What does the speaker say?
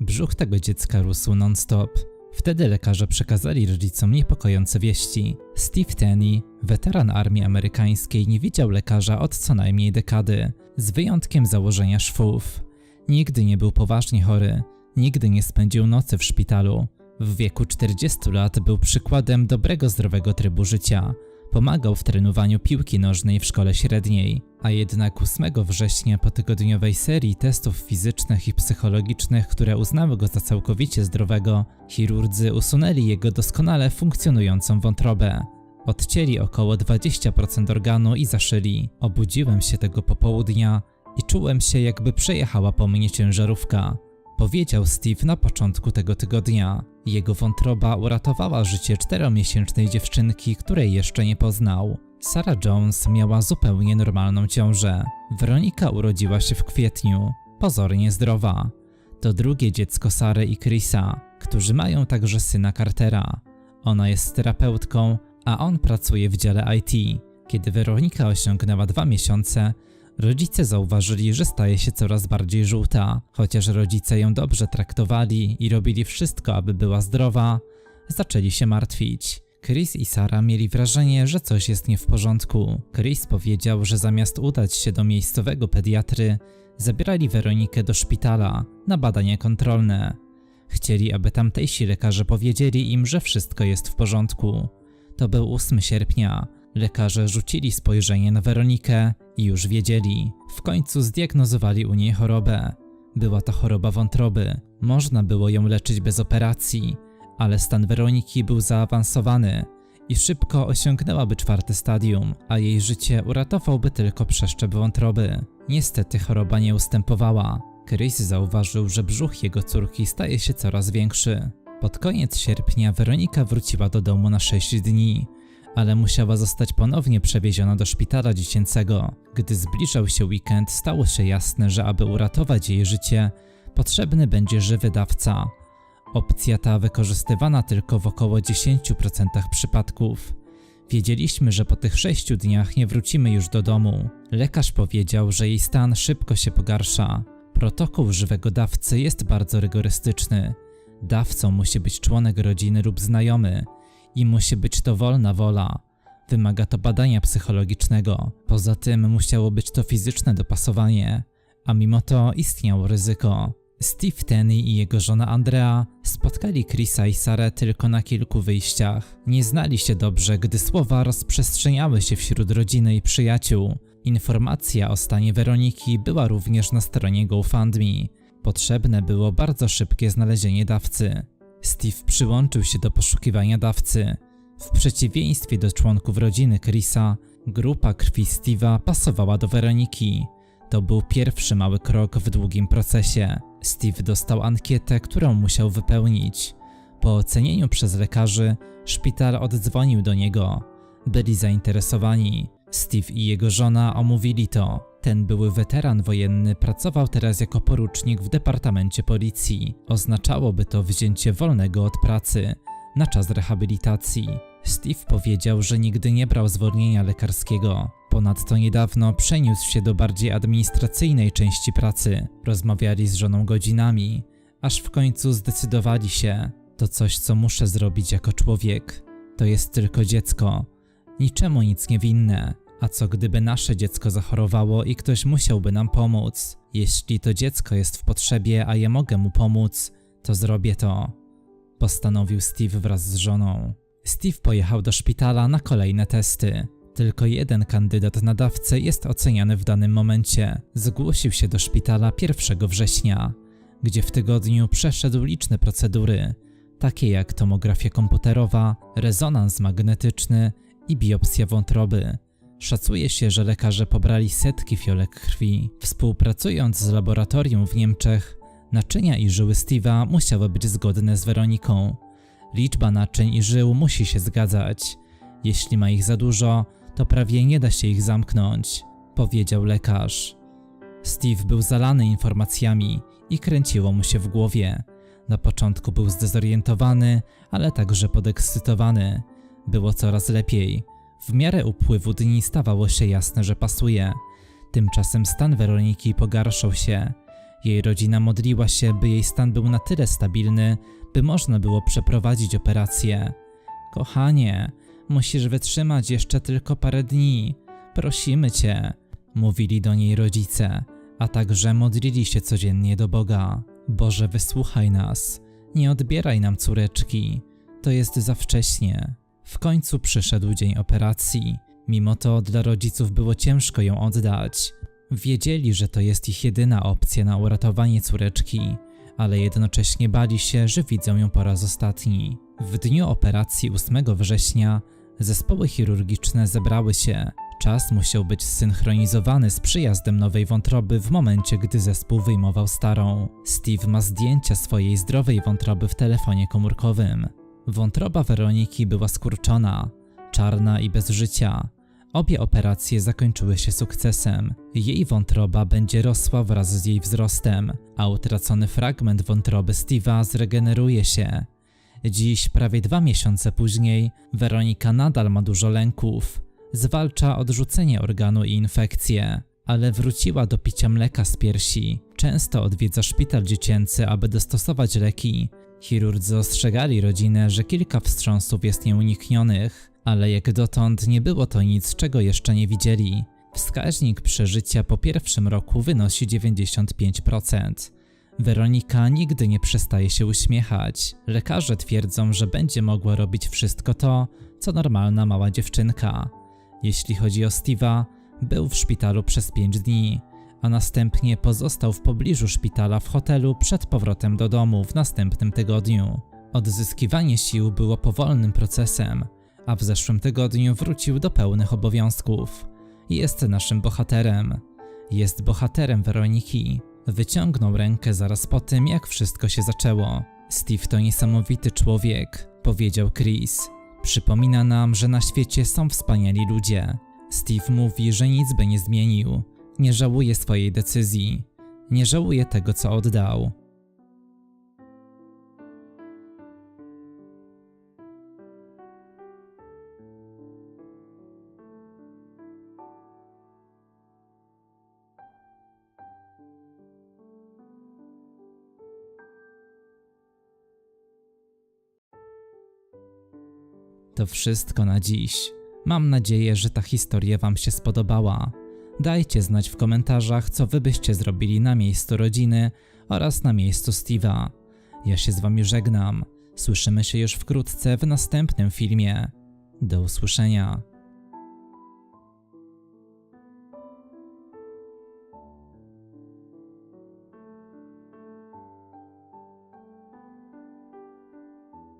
Brzuch tego dziecka rósł non-stop. Wtedy lekarze przekazali rodzicom niepokojące wieści. Steve Tenney, weteran armii amerykańskiej, nie widział lekarza od co najmniej dekady, z wyjątkiem założenia szwów. Nigdy nie był poważnie chory, nigdy nie spędził nocy w szpitalu. W wieku 40 lat był przykładem dobrego, zdrowego trybu życia. Pomagał w trenowaniu piłki nożnej w szkole średniej, a jednak 8 września po tygodniowej serii testów fizycznych i psychologicznych, które uznały go za całkowicie zdrowego, chirurdzy usunęli jego doskonale funkcjonującą wątrobę. Odcięli około 20% organu i zaszyli. Obudziłem się tego popołudnia i czułem się jakby przejechała po mnie ciężarówka. Powiedział Steve na początku tego tygodnia. Jego wątroba uratowała życie czteromiesięcznej dziewczynki, której jeszcze nie poznał. Sarah Jones miała zupełnie normalną ciążę. Weronika urodziła się w kwietniu, pozornie zdrowa. To drugie dziecko Sary i Chrisa, którzy mają także syna Cartera. Ona jest terapeutką, a on pracuje w dziale IT. Kiedy Weronika osiągnęła dwa miesiące, rodzice zauważyli, że staje się coraz bardziej żółta. Chociaż rodzice ją dobrze traktowali i robili wszystko, aby była zdrowa, zaczęli się martwić. Chris i Sara mieli wrażenie, że coś jest nie w porządku. Chris powiedział, że zamiast udać się do miejscowego pediatry, zabierali Weronikę do szpitala na badania kontrolne. Chcieli, aby tamtejsi lekarze powiedzieli im, że wszystko jest w porządku. To był 8 sierpnia. Lekarze rzucili spojrzenie na Weronikę i już wiedzieli. W końcu zdiagnozowali u niej chorobę. Była to choroba wątroby. Można było ją leczyć bez operacji, ale stan Weroniki był zaawansowany i szybko osiągnęłaby czwarte stadium, a jej życie uratowałby tylko przeszczep wątroby. Niestety choroba nie ustępowała. Chris zauważył, że brzuch jego córki staje się coraz większy. Pod koniec sierpnia Weronika wróciła do domu na 6 dni, ale musiała zostać ponownie przewieziona do szpitala dziecięcego. Gdy zbliżał się weekend, stało się jasne, że aby uratować jej życie, potrzebny będzie żywy dawca. Opcja ta wykorzystywana tylko w około 10% przypadków. Wiedzieliśmy, że po tych sześciu dniach nie wrócimy już do domu. Lekarz powiedział, że jej stan szybko się pogarsza. Protokół żywego dawcy jest bardzo rygorystyczny. Dawcą musi być członek rodziny lub znajomy i musi być to wolna wola. Wymaga to badania psychologicznego. Poza tym musiało być to fizyczne dopasowanie, a mimo to istniało ryzyko. Steve Tenney i jego żona Andrea spotkali Chrisa i Sarę tylko na kilku wyjściach. Nie znali się dobrze, gdy słowa rozprzestrzeniały się wśród rodziny i przyjaciół. Informacja o stanie Weroniki była również na stronie GoFundMe. Potrzebne było bardzo szybkie znalezienie dawcy. Steve przyłączył się do poszukiwania dawcy. W przeciwieństwie do członków rodziny Chrisa, grupa krwi Steve'a pasowała do Weroniki. To był pierwszy mały krok w długim procesie. Steve dostał ankietę, którą musiał wypełnić. Po ocenieniu przez lekarzy, szpital oddzwonił do niego. Byli zainteresowani. Steve i jego żona omówili to. Ten były weteran wojenny pracował teraz jako porucznik w departamencie policji. Oznaczałoby to wzięcie wolnego od pracy na czas rehabilitacji. Steve powiedział, że nigdy nie brał zwolnienia lekarskiego. Ponadto niedawno przeniósł się do bardziej administracyjnej części pracy. Rozmawiali z żoną godzinami, aż w końcu zdecydowali się. To coś, co muszę zrobić jako człowiek. To jest tylko dziecko. Niczemu nic niewinne. A co gdyby nasze dziecko zachorowało i ktoś musiałby nam pomóc? Jeśli to dziecko jest w potrzebie, a ja mogę mu pomóc, to zrobię to. Postanowił Steve wraz z żoną. Steve pojechał do szpitala na kolejne testy. Tylko jeden kandydat na dawcę jest oceniany w danym momencie. Zgłosił się do szpitala 1 września, gdzie w tygodniu przeszedł liczne procedury, takie jak tomografia komputerowa, rezonans magnetyczny i biopsja wątroby. Szacuje się, że lekarze pobrali setki fiolek krwi. Współpracując z laboratorium w Niemczech, naczynia i żyły Steve'a musiały być zgodne z Weroniką. Liczba naczyń i żył musi się zgadzać. Jeśli ma ich za dużo, to prawie nie da się ich zamknąć, powiedział lekarz. Steve był zalany informacjami i kręciło mu się w głowie. Na początku był zdezorientowany, ale także podekscytowany. Było coraz lepiej. W miarę upływu dni stawało się jasne, że pasuje. Tymczasem stan Weroniki pogarszał się. Jej rodzina modliła się, by jej stan był na tyle stabilny, by można było przeprowadzić operację. Kochanie, musisz wytrzymać jeszcze tylko parę dni. Prosimy cię, mówili do niej rodzice, a także modlili się codziennie do Boga. Boże, wysłuchaj nas, nie odbieraj nam córeczki, to jest za wcześnie. W końcu przyszedł dzień operacji. Mimo to dla rodziców było ciężko ją oddać. Wiedzieli, że to jest ich jedyna opcja na uratowanie córeczki, ale jednocześnie bali się, że widzą ją po raz ostatni. W dniu operacji 8 września zespoły chirurgiczne zebrały się. Czas musiał być zsynchronizowany z przyjazdem nowej wątroby w momencie, gdy zespół wyjmował starą. Steve ma zdjęcia swojej zdrowej wątroby w telefonie komórkowym. Wątroba Weroniki była skurczona, czarna i bez życia. Obie operacje zakończyły się sukcesem. Jej wątroba będzie rosła wraz z jej wzrostem, a utracony fragment wątroby Steve'a zregeneruje się. Dziś, prawie dwa miesiące później, Weronika nadal ma dużo lęków. Zwalcza odrzucenie organu i infekcje, ale wróciła do picia mleka z piersi. Często odwiedza szpital dziecięcy, aby dostosować leki. Chirurdzy ostrzegali rodzinę, że kilka wstrząsów jest nieuniknionych, ale jak dotąd nie było to nic, czego jeszcze nie widzieli. Wskaźnik przeżycia po pierwszym roku wynosi 95%. Weronika nigdy nie przestaje się uśmiechać. Lekarze twierdzą, że będzie mogła robić wszystko to, co normalna mała dziewczynka. Jeśli chodzi o Steve'a, był w szpitalu przez 5 dni, a następnie pozostał w pobliżu szpitala w hotelu przed powrotem do domu w następnym tygodniu. Odzyskiwanie sił było powolnym procesem, a w zeszłym tygodniu wrócił do pełnych obowiązków. Jest naszym bohaterem. Jest bohaterem Weroniki. Wyciągnął rękę zaraz po tym, jak wszystko się zaczęło. Steve to niesamowity człowiek, powiedział Chris. Przypomina nam, że na świecie są wspaniali ludzie. Steve mówi, że nic by nie zmienił. Nie żałuje swojej decyzji. Nie żałuje tego, co oddał. To wszystko na dziś. Mam nadzieję, że ta historia Wam się spodobała. Dajcie znać w komentarzach, co Wy byście zrobili na miejscu rodziny oraz na miejscu Steve'a. Ja się z Wami żegnam. Słyszymy się już wkrótce w następnym filmie. Do usłyszenia.